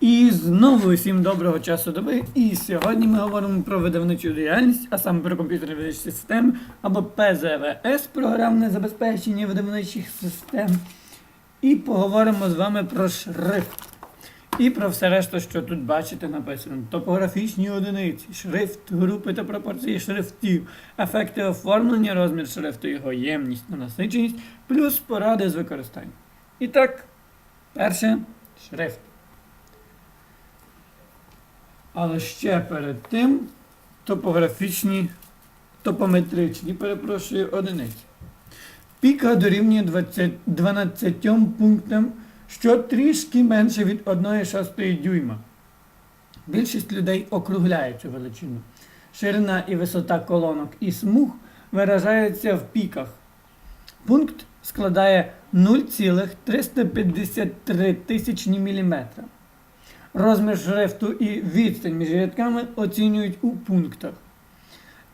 І знову всім доброго часу доби. І сьогодні ми говоримо про видавничу діяльність, а саме про комп'ютерні видавничі системи або ПЗВС, програмне забезпечення видавничих систем. І поговоримо з вами про шрифт. І про все решта, що тут бачите написано: топографічні одиниці, шрифт, групи та пропорції шрифтів, ефекти оформлення, розмір шрифту, його ємність та насиченість, плюс поради з використання. І так, перше шрифт. Але ще перед тим топографічні, топометричні, перепрошую, одиниці. Піка дорівнює 20, 12 пунктам, що трішки менше від 1,6 дюйма. Більшість людей округляє цю величину. Ширина і висота колонок і смуг виражаються в піках. Пункт складає 0,353 тисячні міліметра. Розмір шрифту і відстань між рядками оцінюють у пунктах.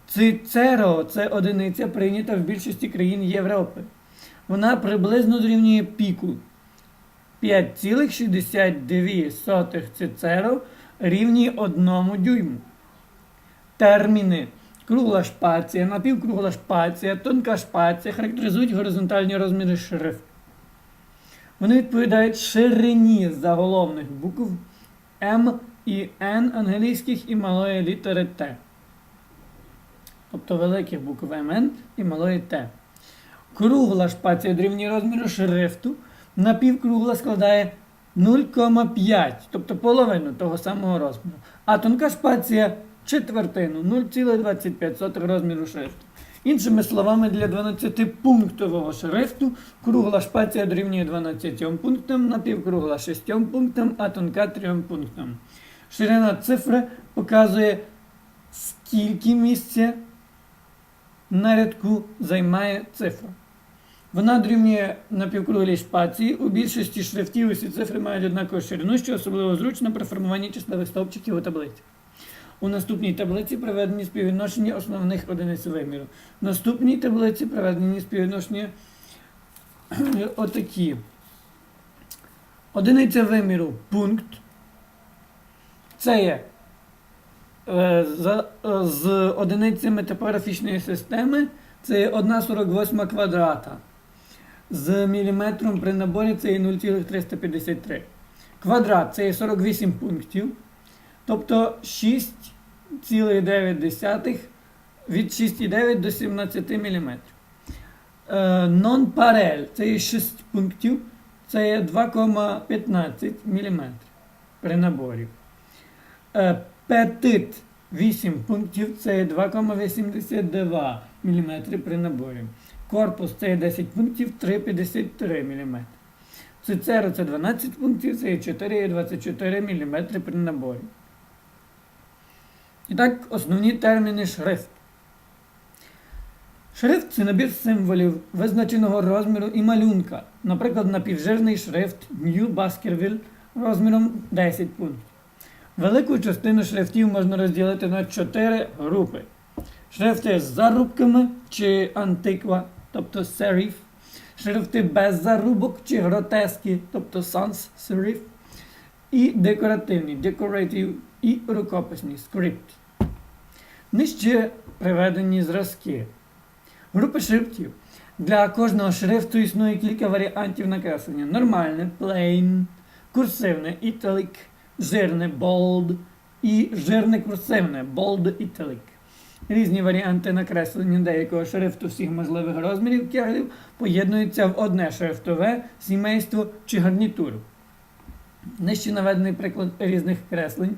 Цицеро це одиниця прийнята в більшості країн Європи. Вона приблизно дорівнює піку 5,62 цицеро рівні 1 дюйму. Терміни кругла шпація, напівкругла шпація, тонка шпація характеризують горизонтальні розміри шрифту. Вони відповідають ширині заголовних букв М і Н англійських і малої літери Т. Тобто великих букв МН і малої Т. Кругла шпація дорівнює розміру шрифту. Напівкругла складає 0,5, тобто половину того самого розміру. А тонка шпація четвертину 0,25 розміру шрифту. Іншими словами, для 12-пунктового шрифту кругла шпація дорівнює 12 пунктам, напівкругла 6 пунктам, а тонка 3 пунктам. Ширина цифри показує, скільки місця на рядку займає цифра. Вона дорівнює напівкруглій шпації. У більшості шрифтів усі цифри мають однакову ширину, що особливо зручно при формуванні числових стовпчиків у таблиці. У наступній таблиці приведені співвідношення основних одиниць виміру. В наступній таблиці приведені співвідношення отакі. Одиниця виміру пункт. Це є е, е, з одиницями топографічної системи це є 1,48 квадрата. З міліметром при наборі це є 0,353. Квадрат це є 48 пунктів. Тобто 6,9 від 6,9 до 17 мм. Нон-парель це є 6 пунктів, це є 2,15 мм при наборі. Е, Петит 8 пунктів це є 2,82 мм при наборі. Корпус це є 10 пунктів 3,53 мм. Цицеро це 12 пунктів, це є 4,24 мм при наборі. І так, основні терміни шрифт. Шрифт це набір символів визначеного розміру і малюнка. Наприклад, напівжирний шрифт New Baskerville розміром 10 пунктів. Велику частину шрифтів можна розділити на 4 групи. Шрифти з зарубками чи антиква, тобто serif. Шрифти без зарубок чи гротески, тобто sans serif. І декоративні decorative і рукописні script. Нижче приведені зразки. Групи шрифтів. Для кожного шрифту існує кілька варіантів накреслення. Нормальне, plain, курсивне, italic, жирне, bold і жирне курсивне, bold italic. Різні варіанти накреслення деякого шрифту всіх можливих розмірів кеглів поєднуються в одне шрифтове сімейство чи гарнітуру. Нижче наведений приклад різних креслень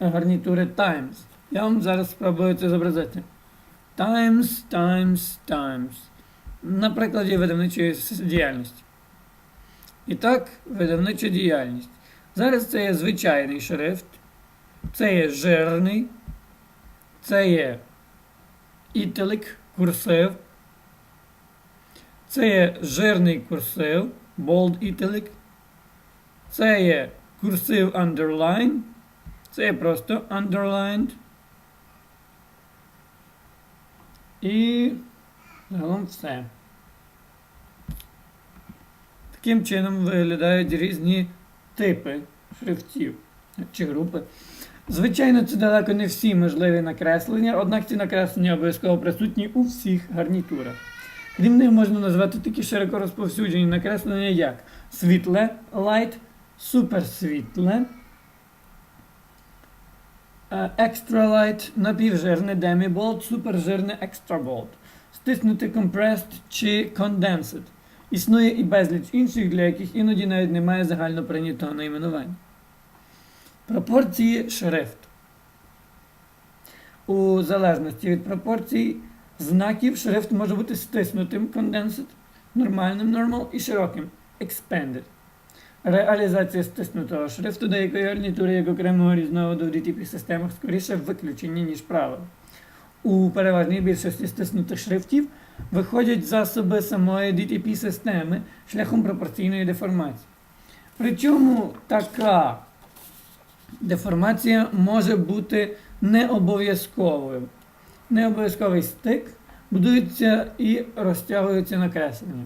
гарнітури Times. Я вам зараз спробую це зобразити. Times, Times, Times. На прикладі видавничої діяльності. І так, видавнича діяльність. Зараз це є звичайний шрифт, це є жирний, це є italic, курсив, це є жирний курсив, bold italic, це є курсив underline, це просто underlined. І загалом все. Таким чином виглядають різні типи шрифтів. чи групи. Звичайно, це далеко не всі можливі накреслення, однак ці накреслення обов'язково присутні у всіх гарнітурах. Крім них можна назвати такі широко розповсюджені накреслення, як світле light, суперсвітле, extra light, напівжирне demi-bold, супержирне extra bold, стиснути compressed чи condensed. Існує і безліч інших, для яких іноді навіть немає загально прийнятого найменування. Пропорції шрифту. У залежності від пропорцій знаків шрифт може бути стиснутим condensed, нормальним normal і широким expanded. Реалізація стиснутого шрифту деякої гарнітури як окремого різновиду в DTP-системах скоріше виключення, ніж правило. У переважній більшості стиснутих шрифтів виходять засоби самої DTP-системи шляхом пропорційної деформації. Причому така деформація може бути не обов'язковою. Необов'язковий стик будується і розтягується накреслення.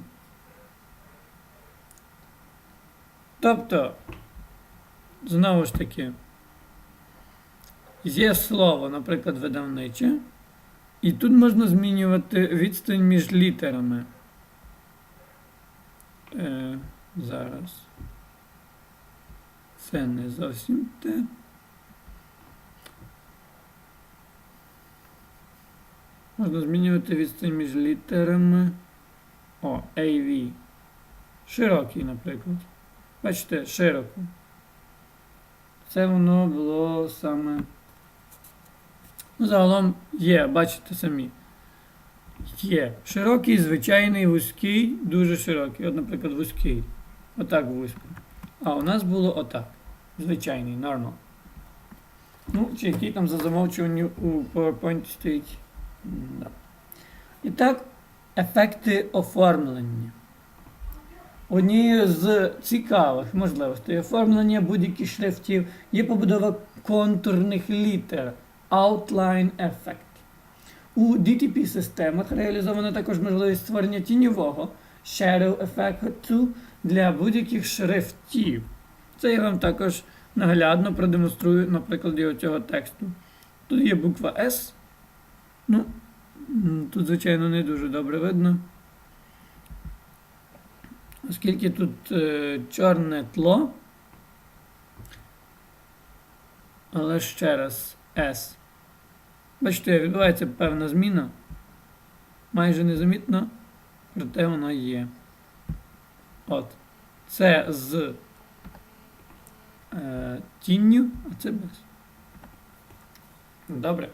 Тобто, знову ж таки, є слово, наприклад, видавниче, і тут можна змінювати відстань між літерами. Е, зараз. Це не зовсім те. Можна змінювати відстань між літерами. О, AV. Широкий, наприклад. Бачите, широко. Це воно було саме. Ну, загалом є, бачите самі. Є. Широкий, звичайний, вузький, дуже широкий. От, наприклад, вузький. Отак вузько. А у нас було отак. Звичайний, normal. Ну, чи який там за замовчуванню у PowerPoint стоїть. Да. І так, ефекти оформлення. Однією з цікавих можливостей оформлення будь-яких шрифтів є побудова контурних літер Outline Effect. У DTP-системах реалізована також можливість створення тіньового Shadow ефекту для будь-яких шрифтів. Це я вам також наглядно продемонструю на прикладі цього тексту. Тут є буква S. Ну, тут, звичайно, не дуже добре видно. Оскільки тут е, чорне тло. Але ще раз S. Бачите, відбувається певна зміна. Майже незамітно, проте вона є. От. Це з е, тінню, а це без. Добре.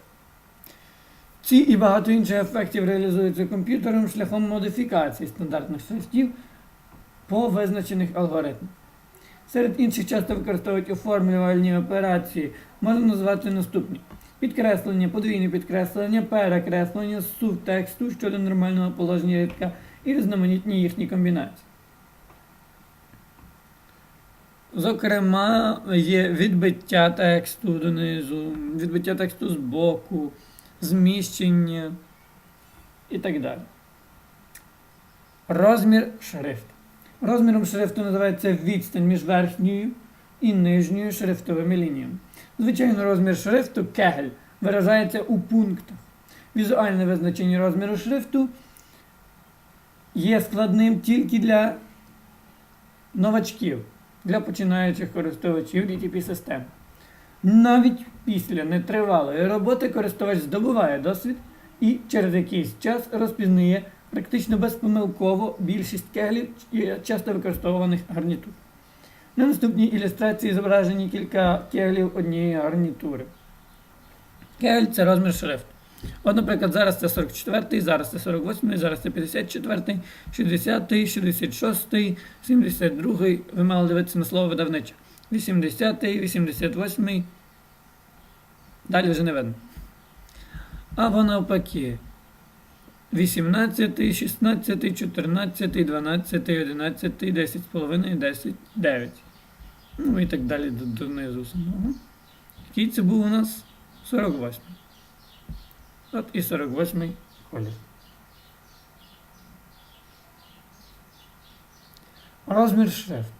Ці і багато інших ефектів реалізуються комп'ютером шляхом модифікації стандартних шрифтів по визначених алгоритмах. Серед інших часто використовують оформлювальні операції, можна назвати наступні: підкреслення, подвійне підкреслення, перекреслення, сув тексту щодо нормального положення рядка і різноманітні їхні комбінації. Зокрема, є відбиття тексту донизу, відбиття тексту збоку, зміщення і так далі. Розмір шрифту. Розміром шрифту називається відстань між верхньою і нижньою шрифтовими лініями. Звичайно, розмір шрифту кегель виражається у пунктах. Візуальне визначення розміру шрифту є складним тільки для новачків, для починаючих користувачів DTP-систем. Навіть після нетривалої роботи користувач здобуває досвід і через якийсь час розпізнає практично безпомилково більшість кеглів і часто використовуваних гарнітур. На наступній ілюстрації зображені кілька кеглів однієї гарнітури. Кегель це розмір шрифту. От, наприклад, зараз це 44, зараз це 48, зараз це 54, 60, 66, 72. Ви мали дивитися на слово видавниче. 80, 88. Далі вже не видно. Або навпаки. 18, 16, 14, 12, 11, 10,5, 10, 9. Ну і так далі до- донизу самого. Який це був у нас? 48. От і 48 колір. Розмір шрифту.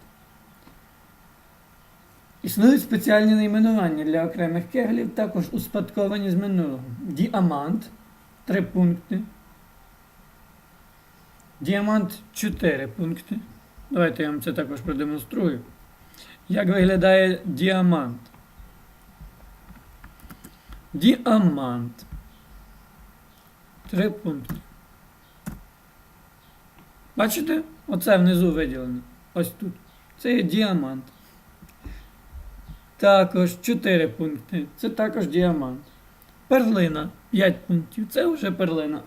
Існують спеціальні найменування для окремих кеглів, також успадковані з минулого. Діамант 3 пункти. Діамант 4 пункти. Давайте я вам це також продемонструю. Як виглядає діамант? Діамант. Три пункти. Бачите? Оце внизу виділено. Ось тут. Це є діамант. Також 4 пункти. Це також діамант. Перлина 5 пунктів. Це вже перлина.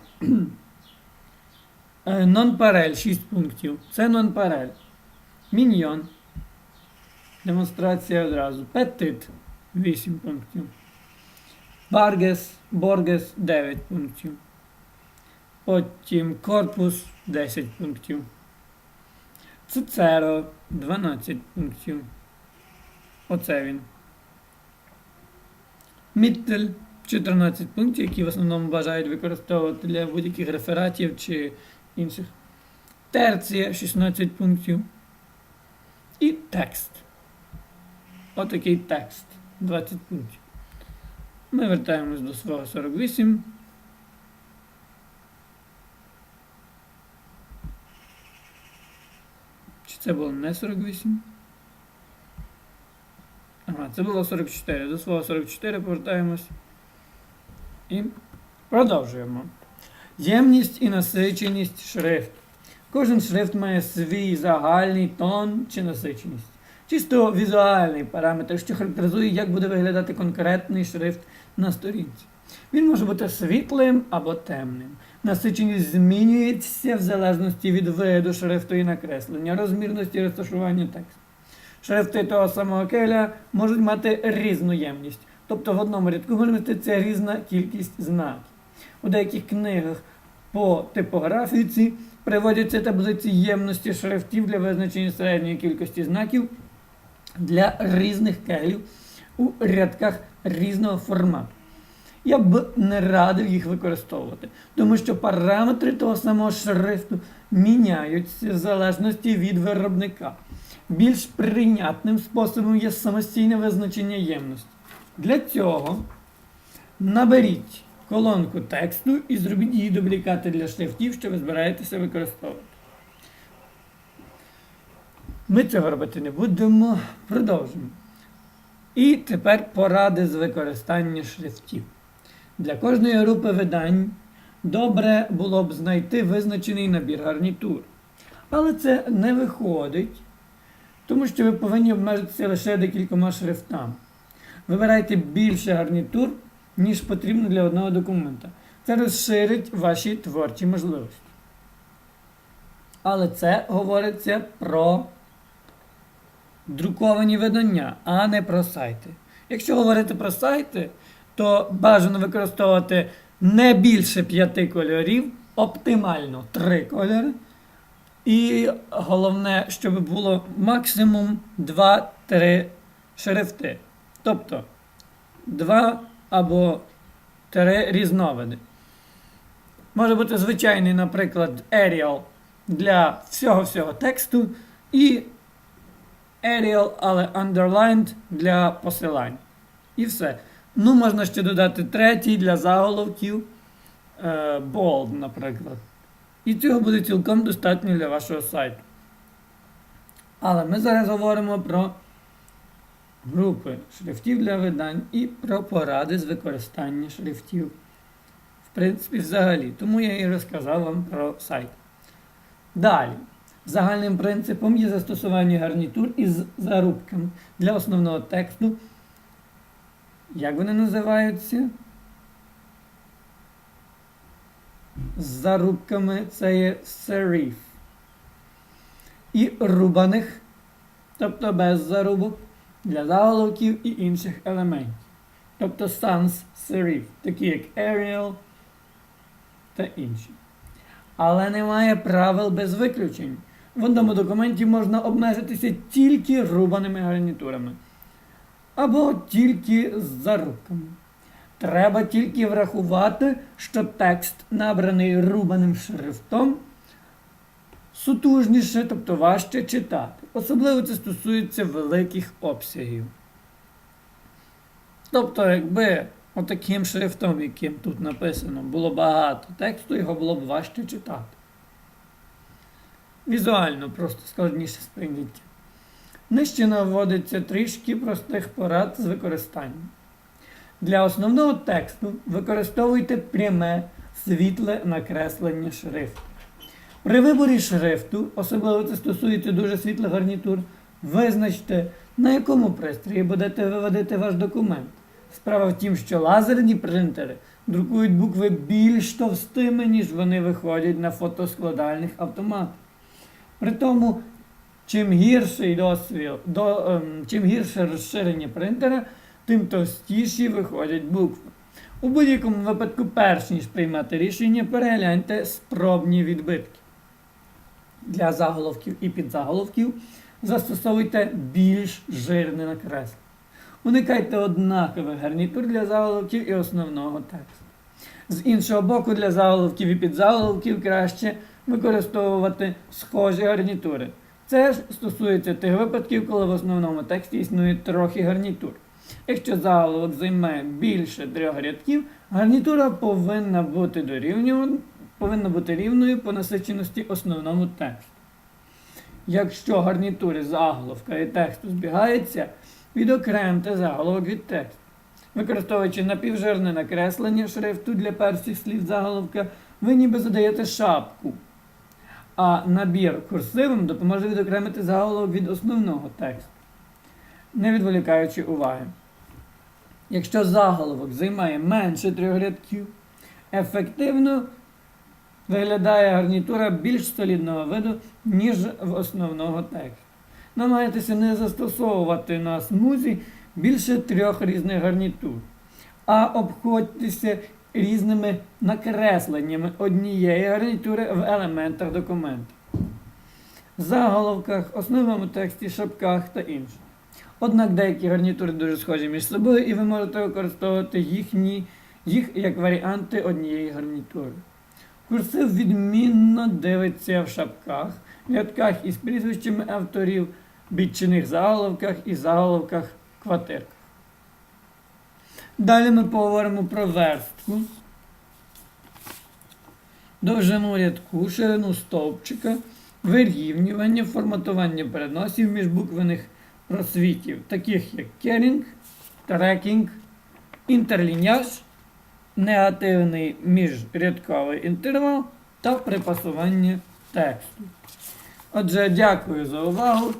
Е, Нонпарель 6 пунктів. Це нонпарель. Міньйон. Демонстрація одразу. Петит 8 пунктів. Баргес, Боргес 9 пунктів. Потім корпус 10 пунктів. Цицеро 12 пунктів. Оце він. Міттель 14 пунктів, які в основному бажають використовувати для будь-яких рефератів чи інших. Терція 16 пунктів. І текст. Отакий текст. 20 пунктів. Ми вертаємось до свого 48. Чи це було не 48? Ага, це було 44. До свого 44 повертаємось. І продовжуємо. Ємність і насиченість шрифту. Кожен шрифт має свій загальний тон чи насиченість. Чисто візуальний параметр, що характеризує, як буде виглядати конкретний шрифт на сторінці. Він може бути світлим або темним. Насиченість змінюється в залежності від виду шрифту і накреслення, розмірності і розташування тексту. Шрифти того самого келя можуть мати різну ємність, тобто в одному рядку може міститися різна кількість знаків. У деяких книгах по типографіці приводяться таблиці ємності шрифтів для визначення середньої кількості знаків для різних келів у рядках різного формату. Я б не радив їх використовувати, тому що параметри того самого шрифту міняються в залежності від виробника. Більш прийнятним способом є самостійне визначення ємності. Для цього наберіть колонку тексту і зробіть її дублікати для шрифтів, що ви збираєтеся використовувати. Ми цього робити не будемо. Продовжимо. І тепер поради з використання шрифтів. Для кожної групи видань добре було б знайти визначений набір гарнітур. Але це не виходить, тому що ви повинні обмежитися лише декількома шрифтами. Вибирайте більше гарнітур, ніж потрібно для одного документа. Це розширить ваші творчі можливості. Але це говориться про друковані видання, а не про сайти. Якщо говорити про сайти, то бажано використовувати не більше п'яти кольорів, оптимально три кольори. І головне, щоб було максимум 2-3 шрифти. Тобто 2 або 3 різновиди. Може бути звичайний, наприклад, Arial для всього-всього тексту і Arial, але underlined для посилань. І все. Ну, можна ще додати третій для заголовків. е, Bold, наприклад. І цього буде цілком достатньо для вашого сайту. Але ми зараз говоримо про групи шрифтів для видань і про поради з використання шрифтів. В принципі, взагалі. Тому я і розказав вам про сайт. Далі. Загальним принципом є застосування гарнітур із зарубками для основного тексту. Як вони називаються? З зарубками це є serif. І рубаних, тобто без зарубок, для заголовків і інших елементів. Тобто sans serif, такі як Arial та інші. Але немає правил без виключень. В одному документі можна обмежитися тільки рубаними гарнітурами. Або тільки з зарубками. Треба тільки врахувати, що текст, набраний рубаним шрифтом, сутужніше, тобто важче читати. Особливо це стосується великих обсягів. Тобто, якби отаким шрифтом, яким тут написано, було багато тексту, його було б важче читати. Візуально просто складніше сприйняття. Нижче наводиться трішки простих порад з використанням. Для основного тексту використовуйте пряме світле накреслення шрифту. При виборі шрифту, особливо це стосується дуже світлих гарнітур, визначте, на якому пристрої будете виводити ваш документ. Справа в тім, що лазерні принтери друкують букви більш товстими, ніж вони виходять на фотоскладальних автоматах. При тому, чим гірший досвіл, до, ем, чим гірше розширення принтера, тим товстіші виходять букви. У будь-якому випадку, перш ніж приймати рішення, перегляньте спробні відбитки. Для заголовків і підзаголовків застосовуйте більш жирне накреслення. Уникайте однакових гарнітур для заголовків і основного тексту. З іншого боку, для заголовків і підзаголовків краще використовувати схожі гарнітури. Це ж стосується тих випадків, коли в основному тексті існує трохи гарнітур. Якщо заголовок займає більше трьох рядків, гарнітура повинна бути дорівнювана, повинна бути рівною по насиченості основному тексту. Якщо гарнітури заголовка і тексту збігаються, відокремте заголовок від тексту. Використовуючи напівжирне накреслення шрифту для перших слів заголовка, ви ніби задаєте шапку. А набір курсивом допоможе відокремити заголовок від основного тексту, не відволікаючи уваги. Якщо заголовок займає менше трьох рядків, ефективно виглядає гарнітура більш солідного виду, ніж в основного тексту. Намагайтеся не застосовувати на смузі більше трьох різних гарнітур, а обходьтеся різними накресленнями однієї гарнітури в елементах документу, заголовках, основному тексті, шапках та інших. Однак деякі гарнітури дуже схожі між собою, і ви можете використовувати їхні, їх як варіанти однієї гарнітури. Курсив відмінно дивиться в шапках, рядках із прізвищами авторів, бітчиних заголовках і заголовках квартирках. Далі ми поговоримо про верстку, довжину рядку, ширину стовпчика, вирівнювання, форматування переносів міжбуквених просвітів, таких як керінг, трекінг, інтерліняж, негативний міжрядковий інтервал та припасування тексту. Отже, дякую за увагу.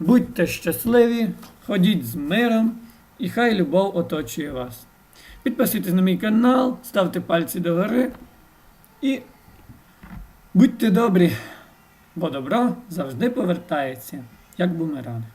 Будьте щасливі, ходіть з миром і хай любов оточує вас. Підписуйтесь на мій канал, ставте пальці догори і будьте добрі, бо добро завжди повертається, як бумеранг.